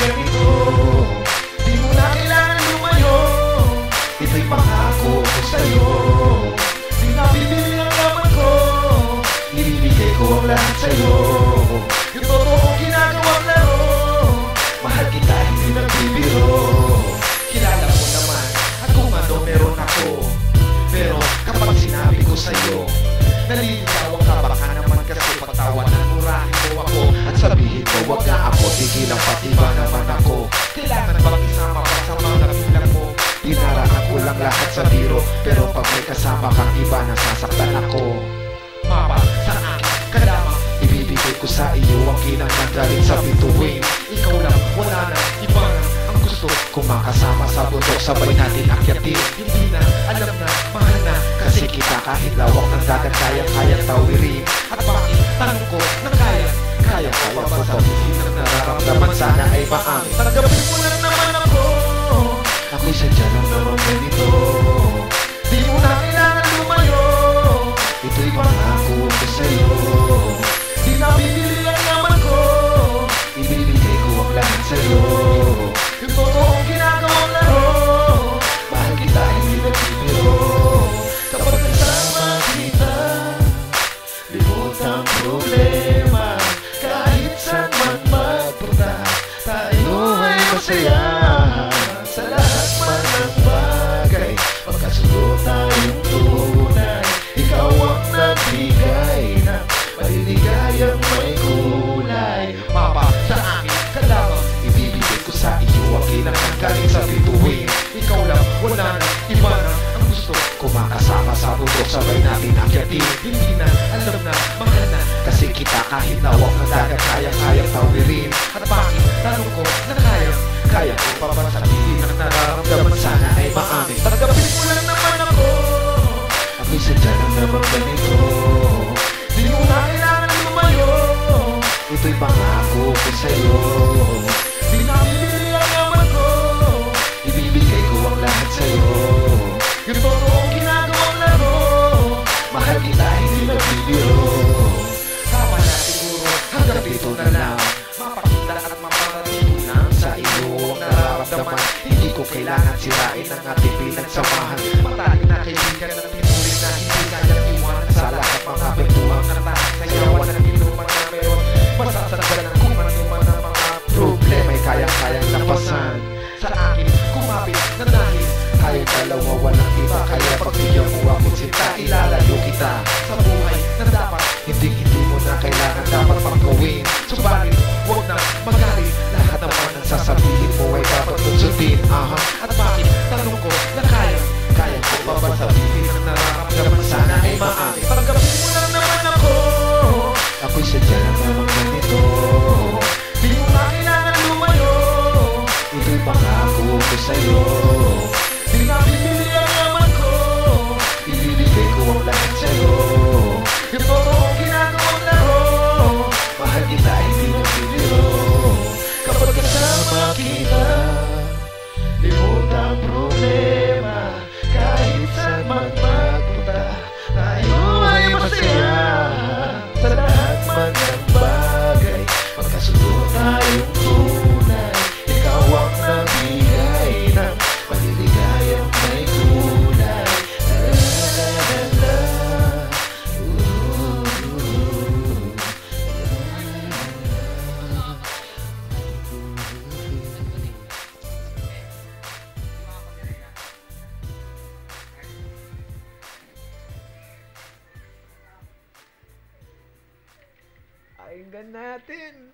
ganito. Di mo na kailangan lumayo. Ito'y pangako ko sa'yo. Di na bibili ang laman ko. Ibibigay ko ang lahat sa'yo. Yung totoong ginagawang laro Mahal kita, hindi nagbibiro. Kilala mo naman at kung ano meron ako. Pero kapag sinabi ko sa'yo Naliligawan ka baka sabihin mo wag nga ako tigilan pati ba naman ako. Kailangan bang isama pa sa mga bilang mo? Dinaraan ko lang lahat sa biro Pero pag may kasama kang iba nasasaktan ako. Mapa sa akin ka Ibibigay ko sa iyo ang kinang galing sa bituin. Ikaw lang, wala na, iba na ang gusto. Kung makasama sa bundok, sabay natin akyatin. Hindi na, alam na, mahal na. Kasi kita kahit lawak ng dagat Kaya-kayang tawirin. At bakit, tanong ko, na kaya Kaya ko pa ba sabihin ang nararamdaman Sana ay maamin Tanggapin mo lang naman ako. Ako'y sadya lang naman ganito. Di mo na kailangan lumayo. Ito'y pangako ko sa'yo. Di na bibili ang naman ko. Ibibigay ko ang lahat sa'yo Bundok, sabay natin akyatin Hindi na, alam na, mahal na. Kasi kita kahit lawak ng dagat Kayang-kayang tawirin At bakit, tanong ko, na kaya Kaya ko pa ba sabihin ang nararamdaman? Sana ay maamin. Tanggapin mo lang naman ako. Ako'y sadya lang naman ganito. Di mo na kailangan lumayo. Ito'y pangako ko sa'yo nararamdaman Hindi ko kailangan sirain ang ating pinagsamahan. Matalik na kaibigan at pinulit na hindi kayang iwanan Sa lahat mga bentuang natasayawan at inuman na meron Masasagdalan kung ano man ang mga problema'y kayang-kayang lapasan Sa akin, kumapit na dahil tayo dalawa walang iba. Kaya pagbigyan mo ako sinta, ilalayo kita. Sa buhay na dapat, hindi hindi mo na kailangan. Dapat pang gawin ko pa ba sabihin ang nararamdaman Sana ay maamin Tanggapin mo lang naman ako Ako'y sadya lang naman ganito. Di mo na kailangan lumayo. Ito'y pangako ko sa'yo Pakinggan natin.